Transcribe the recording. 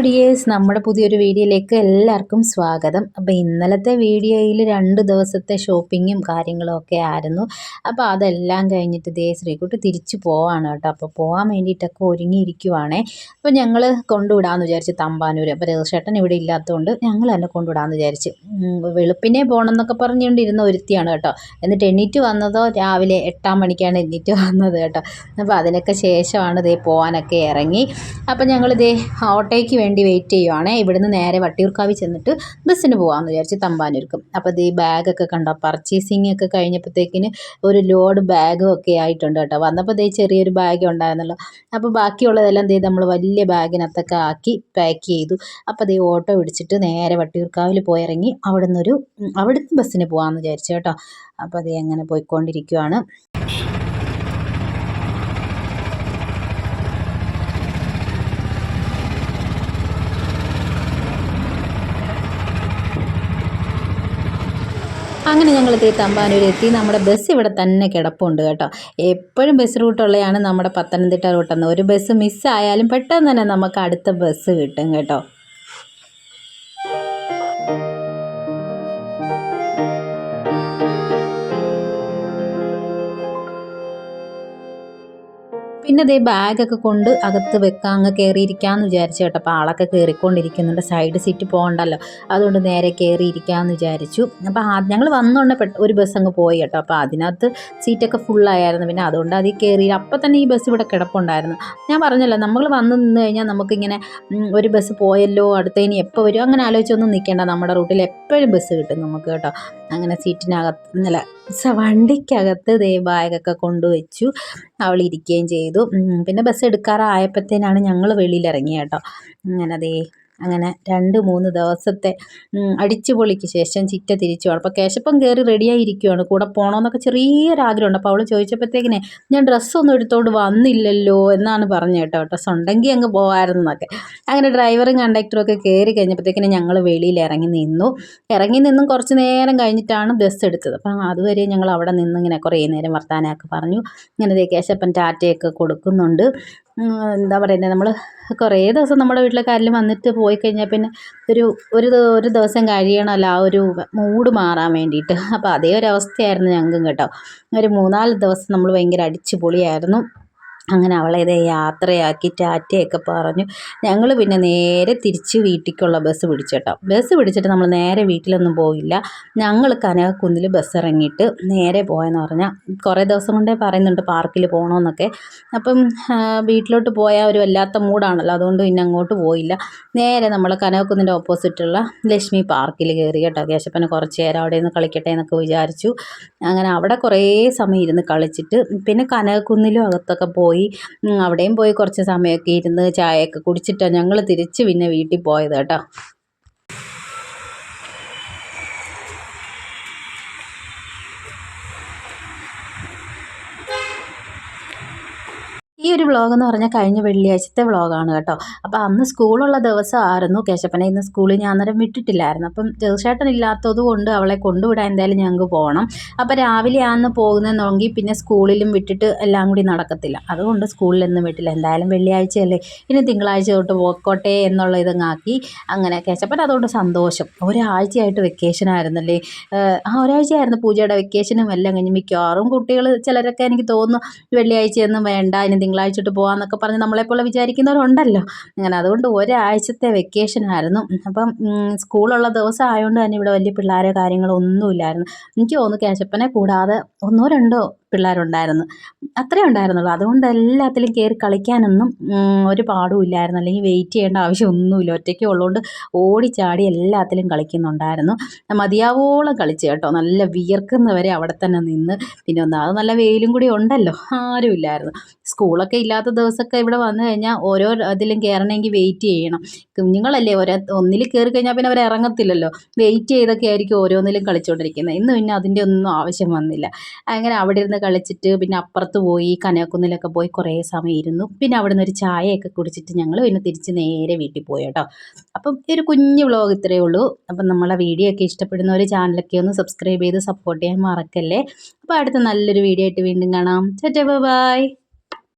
Dears നമ്മുടെ പുതിയൊരു വീഡിയോയിലേക്ക് എല്ലാവർക്കും സ്വാഗതം. അപ്പോൾ ഇന്നലത്തെ വീഡിയോയിൽ രണ്ട് ദിവസത്തെ ഷോപ്പിങ്ങും കാര്യങ്ങളും ഒക്കെ ആയിരുന്നു. അപ്പോൾ അതെല്ലാം കഴിഞ്ഞിട്ട് ദേ ശ്രീകുട്ടി തിരിച്ചു പോവാണ് കേട്ടോ. അപ്പോൾ പോകാൻ വേണ്ടിയിട്ടൊക്കെ ഒരുങ്ങിയിരിക്കുവാണേ. അപ്പോൾ ഞങ്ങൾ കൊണ്ടുവിടാമെന്ന് വിചാരിച്ച് തമ്പാനൂർ അപ്പോൾ രഘുശേട്ടൻ ഇവിടെ ഇല്ലാത്തതുകൊണ്ട് ഞങ്ങൾ തന്നെ കൊണ്ടുവിടാമെന്ന് വിചാരിച്ച്. വെളുപ്പിനെ പോകണം എന്നൊക്കെ പറഞ്ഞുകൊണ്ടിരുന്ന ഒരുത്തിയാണ് കേട്ടോ. എന്നിട്ട് എണ്ണീറ്റ് വന്നതോ രാവിലെ എട്ടാം മണിക്കാണ് എണ്ണീറ്റ് വന്നത് കേട്ടോ. അപ്പോൾ അതിനൊക്കെ ശേഷമാണ് ദേ പോകാനൊക്കെ ഇറങ്ങി. അപ്പോൾ ഞങ്ങൾ ദേ ഓട്ടോയ്ക്ക് വേണ്ടി വെയിറ്റ് ചെയ്യുവാണേ. ഇവിടുന്ന് നേരെ വട്ടിയൂർക്കാവിൽ ചെന്നിട്ട് ബസ്സിന് പോകാമെന്ന് വിചാരിച്ച് തമ്പാനൂർക്കും. അപ്പോൾ ഈ ബാഗൊക്കെ കണ്ടോ? പർച്ചേസിങ് ഒക്കെ കഴിഞ്ഞപ്പോഴത്തേക്കിന് ഒരു ലോഡ് ബാഗും ഒക്കെ ആയിട്ടുണ്ട് കേട്ടോ. വന്നപ്പോൾ ദേ ചെറിയൊരു ബാഗ് ഉണ്ടായിരുന്നല്ലോ. അപ്പോൾ ബാക്കിയുള്ളതെല്ലാം ദേ നമ്മൾ വലിയ ബാഗിനകത്തൊക്കെ ആക്കി പാക്ക് ചെയ്തു. അപ്പോൾ ദേ ഓട്ടോ പിടിച്ചിട്ട് നേരെ വട്ടിയൂർക്കാവിൽ പോയിറങ്ങി അവിടെ നിന്നൊരു അവിടുന്ന് ബസ്സിന് പോകാമെന്ന് വിചാരിച്ചു കേട്ടോ. അപ്പോൾ അതേ അങ്ങനെ പോയിക്കൊണ്ടിരിക്കുവാണ്. അങ്ങനെ ഞങ്ങൾ തീ തമ്പാനൂർ എത്തി. നമ്മുടെ ബസ് ഇവിടെ തന്നെ കിടപ്പുണ്ട് കേട്ടോ. എപ്പോഴും ബസ് റൂട്ടുള്ളതാണ് നമ്മുടെ പത്തനംതിട്ട റൂട്ടെന്ന്. ഒരു ബസ് മിസ്സായാലും പെട്ടെന്ന് തന്നെ നമുക്ക് അടുത്ത ബസ് കിട്ടും കേട്ടോ. പിന്നെ ദേ ബാഗൊക്കെ കൊണ്ട് അകത്ത് വെക്കാം അങ്ങ് കയറിയിരിക്കാമെന്ന് വിചാരിച്ചു കേട്ടോ. അപ്പോൾ ആളൊക്കെ കയറിക്കൊണ്ടിരിക്കുന്നുണ്ട് സൈഡ് സീറ്റ് പോകണ്ടല്ലോ. അതുകൊണ്ട് നേരെ കയറിയിരിക്കാമെന്ന് വിചാരിച്ചു. അപ്പോൾ ഞങ്ങൾ വന്നുകൊണ്ട് പെട്ട ഒരു ബസ് അങ്ങ് പോയി കേട്ടോ. അപ്പോൾ അതിനകത്ത് സീറ്റൊക്കെ ഫുള്ളായിരുന്നു. പിന്നെ അതുകൊണ്ട് അതിൽ കയറി അപ്പം തന്നെ ഈ ബസ് ഇവിടെ കിടപ്പുണ്ടായിരുന്നു. ഞാൻ പറഞ്ഞല്ലോ നമ്മൾ വന്ന് നിന്ന് കഴിഞ്ഞാൽ നമുക്കിങ്ങനെ ഒരു ബസ് പോയല്ലോ അടുത്തതിന് എപ്പോൾ വരും? അങ്ങനെ ആലോചിച്ചൊന്നും നിൽക്കേണ്ട. നമ്മുടെ റൂട്ടിൽ എപ്പോഴും ബസ് കിട്ടും നമുക്ക് കേട്ടോ. അങ്ങനെ സീറ്റിനകത്ത് ഇന്നലെ വണ്ടിക്കകത്ത് ദേ ബാഗൊക്കെ കൊണ്ടുവച്ചു അവൾ ഇരിക്കുകയും ചെയ്തു. പിന്നെ ബസ് എടുക്കാറായപ്പോഴത്തേനാണ് ഞങ്ങൾ വെളിയിൽ ഇറങ്ങിയത് കേട്ടോ അങ്ങനെ ദേ അങ്ങനെ രണ്ട് മൂന്ന് ദിവസത്തെ അടിച്ചുപൊളിക്ക് ശേഷം ചിറ്റ തിരിച്ചു അപ്പോൾ കേശപ്പം കയറി റെഡിയായിരിക്കുവാണ് കൂടെ പോകണമെന്നൊക്കെ ചെറിയൊരാഗ്രഹമുണ്ട്. അപ്പോൾ അവൾ ചോദിച്ചപ്പോഴത്തേക്കിനെ ഞാൻ ഡ്രസ്സൊന്നും എടുത്തോണ്ട് വന്നില്ലല്ലോ എന്നാണ് പറഞ്ഞു കേട്ടോ. ഡ്രസ്സ് ഉണ്ടെങ്കിൽ അങ്ങ് പോകാമായിരുന്നൊക്കെ അങ്ങനെ ഡ്രൈവറും കണ്ടക്ടറും ഒക്കെ കയറി കഴിഞ്ഞപ്പോഴത്തേക്കിനെ ഞങ്ങൾ വെളിയിൽ ഇറങ്ങി നിന്നു. ഇറങ്ങി നിന്നും കുറച്ച് നേരം കഴിഞ്ഞിട്ടാണ് ബസ് എടുത്തത്. അപ്പം അതുവരെ ഞങ്ങൾ അവിടെ നിന്ന് ഇങ്ങനെ കുറേ നേരം വർത്താനമൊക്കെ പറഞ്ഞു. ഇങ്ങനെ കേശപ്പൻ ടാറ്റയൊക്കെ കൊടുക്കുന്നുണ്ട്. എന്താ പറയുന്നത് നമ്മൾ കുറേ ദിവസം നമ്മുടെ വീട്ടിലെ ആരെങ്കിലും വന്നിട്ട് പോയി കഴിഞ്ഞാൽ പിന്നെ ഒരു ഒരു ഒരു ദിവസം കഴിയണമല്ലോ ആ ഒരു മൂഡ് മാറാൻ വേണ്ടിയിട്ട് അപ്പോൾ അതേ ഒരു അവസ്ഥയായിരുന്നു ഞങ്ങൾക്കും കേട്ടോ. ഒരു മൂന്നാൽ ദിവസം നമ്മൾ ഭയങ്കര അടിച്ച് പൊളിയായിരുന്നു അങ്ങനെ അവളെ ഇതേ യാത്രയാക്കി ടാറ്റയൊക്കെ പറഞ്ഞു. ഞങ്ങൾ പിന്നെ നേരെ തിരിച്ച് വീട്ടിലേക്കുള്ള ബസ് പിടിച്ചു കേട്ടോ ബസ് പിടിച്ചിട്ട് നമ്മൾ നേരെ വീട്ടിലൊന്നും പോയില്ല. ഞങ്ങൾ കനകക്കുന്നിൽ ബസ് ഇറങ്ങിയിട്ട് നേരെ പോയെന്ന് പറഞ്ഞാൽ കുറേ ദിവസം കൊണ്ടേ പറയുന്നുണ്ട് പാർക്കിൽ പോകണമെന്നൊക്കെ അപ്പം വീട്ടിലോട്ട് പോയാൽ ഒരു വല്ലാത്ത മൂടാണല്ലോ അതുകൊണ്ട് പിന്നെ അങ്ങോട്ട് പോയില്ല. നേരെ നമ്മൾ കനകക്കുന്നിന്റെ ഓപ്പോസിറ്റുള്ള ലക്ഷ്മി പാർക്കിൽ കയറി കേട്ടോ കേശപ്പനെ കുറച്ച് നേരം അവിടെ നിന്ന് കളിക്കട്ടെ എന്നൊക്കെ വിചാരിച്ചു. അങ്ങനെ അവിടെ കുറേ സമയം ഇരുന്ന് കളിച്ചിട്ട് പിന്നെ കനകക്കുന്നിലും അകത്തൊക്കെ പോയി പോയി. അവിടെയും പോയി കുറച്ച് സമയമൊക്കെ ഇരുന്ന് ചായയൊക്കെ കുടിച്ചിട്ടാണ് ഞങ്ങൾ തിരിച്ച് പിന്നെ വീട്ടിൽ പോയത് കേട്ടോ. ഈ ഒരു വ്ളോഗ് എന്ന് പറഞ്ഞാൽ കഴിഞ്ഞ വെള്ളിയാഴ്ചത്തെ വ്ളോഗാണ് കേട്ടോ. അപ്പോൾ അന്ന് സ്കൂളുള്ള ദിവസമായിരുന്നു കേശപ്പനെ. ഇന്ന് സ്കൂളിൽ ഞാൻ അന്നേരം വിട്ടിട്ടില്ലായിരുന്നു. അപ്പം തീർച്ചയായിട്ടും ഇല്ലാത്തത് കൊണ്ട് അവളെ കൊണ്ടുവിടാൻ എന്തായാലും ഞങ്ങൾക്ക് പോകണം അപ്പോൾ ആന്ന് പോകുന്നതെന്നുണ്ടെങ്കിൽ പിന്നെ സ്കൂളിലും വിട്ടിട്ട് എല്ലാം കൂടി നടക്കത്തില്ല. അതുകൊണ്ട് സ്കൂളിലൊന്നും വിട്ടില്ല. എന്തായാലും വെള്ളിയാഴ്ചയല്ലേ. ഇനി തിങ്കളാഴ്ച തൊട്ട് പോയിക്കോട്ടെ എന്നുള്ള ഇതങ്ങാക്കി അങ്ങനെ കേശപ്പൻ അതുകൊണ്ട് സന്തോഷം. ഒരാഴ്ചയായിട്ട് വെക്കേഷൻ ആയിരുന്നല്ലേ. ആ ഒരാഴ്ചയായിരുന്നു പൂജയുടെ വെക്കേഷനും എല്ലാം കഴിഞ്ഞ്. മിക്കവാറും കുട്ടികൾ ചിലരൊക്കെ എനിക്ക് തോന്നുന്നു വെള്ളിയാഴ്ചയൊന്നും വേണ്ട ഇനി തിങ്കളാഴ്ച തൊട്ട് പോകാമെന്നൊക്കെ പറഞ്ഞ് നമ്മളെപ്പോലെ വിചാരിക്കുന്നവരുണ്ടല്ലോ. അങ്ങനെ അതുകൊണ്ട് ഒരാഴ്ചത്തെ വെക്കേഷനായിരുന്നു അപ്പം സ്കൂളുള്ള ദിവസം ആയതുകൊണ്ട് തന്നെ ഇവിടെ വലിയ പിള്ളേരെ കാര്യങ്ങളോ ഒന്നുമില്ലായിരുന്നു എനിക്ക് തോന്നുന്നു കേശപ്പനെ കൂടാതെ ഒന്നോ രണ്ടോ പിള്ളേരുണ്ടായിരുന്നു. അത്രേ ഉണ്ടായിരുന്നുള്ളൂ. അതുകൊണ്ട് എല്ലാത്തിലും കയറി കളിക്കാനൊന്നും ഒരു പാടും ഇല്ലായിരുന്നു. അല്ലെങ്കിൽ വെയിറ്റ് ചെയ്യേണ്ട ആവശ്യമൊന്നുമില്ല. ഒറ്റയ്ക്ക് ഉള്ളതുകൊണ്ട് ഓടിച്ചാടി എല്ലാത്തിലും കളിക്കുന്നുണ്ടായിരുന്നു. മതിയാവോളം കളിച്ചു കേട്ടോ. നല്ല വിയർക്കുന്നവരെ അവിടെ തന്നെ നിന്ന്. പിന്നെ ഒന്നാമത് നല്ല വെയിലും കൂടി ഉണ്ടല്ലോ. ആരുമില്ലായിരുന്നു സ്കൂളൊക്കെ ഇല്ലാത്ത ദിവസമൊക്കെ ഇവിടെ വന്നു കഴിഞ്ഞാൽ ഓരോ ഇതിലും കയറണമെങ്കിൽ വെയിറ്റ് ചെയ്യണം. കുഞ്ഞുങ്ങളല്ലേ? ഓരോ ഒന്നിൽ കയറി കഴിഞ്ഞാൽ പിന്നെ അവർ ഇറങ്ങത്തില്ലല്ലോ. വെയിറ്റ് ചെയ്തൊക്കെ ആയിരിക്കും ഓരോന്നിലും കളിച്ചുകൊണ്ടിരിക്കുന്നത്. ഇന്ന് പിന്നെ അതിന്റെ ഒന്നും ആവശ്യം വന്നില്ല. അങ്ങനെ അവിടെ ഇരുന്ന് കളിച്ചിട്ട് പിന്നെ അപ്പുറത്ത് പോയി കനകക്കുന്നിലൊക്കെ പോയി കുറേ സമയം ഇരുന്നു. പിന്നെ അവിടെ നിന്ന് ഒരു ചായയൊക്കെ കുടിച്ചിട്ട് ഞങ്ങൾ പിന്നെ തിരിച്ച് നേരെ വീട്ടിൽ പോയി കേട്ടോ. അപ്പം ഈ ഒരു കുഞ്ഞു വ്ളോഗ് ഇത്രയേ ഉള്ളൂ. അപ്പം നമ്മളെ വീഡിയോ ഒക്കെ ഇഷ്ടപ്പെടുന്ന ഒരു ചാനലൊക്കെ ഒന്ന് സബ്സ്ക്രൈബ് ചെയ്ത് സപ്പോർട്ട് ചെയ്യാൻ മറക്കല്ലേ? അപ്പോൾ അടുത്ത നല്ലൊരു വീഡിയോ ആയിട്ട് വീണ്ടും കാണാം. ചേട്ടാ ബൈ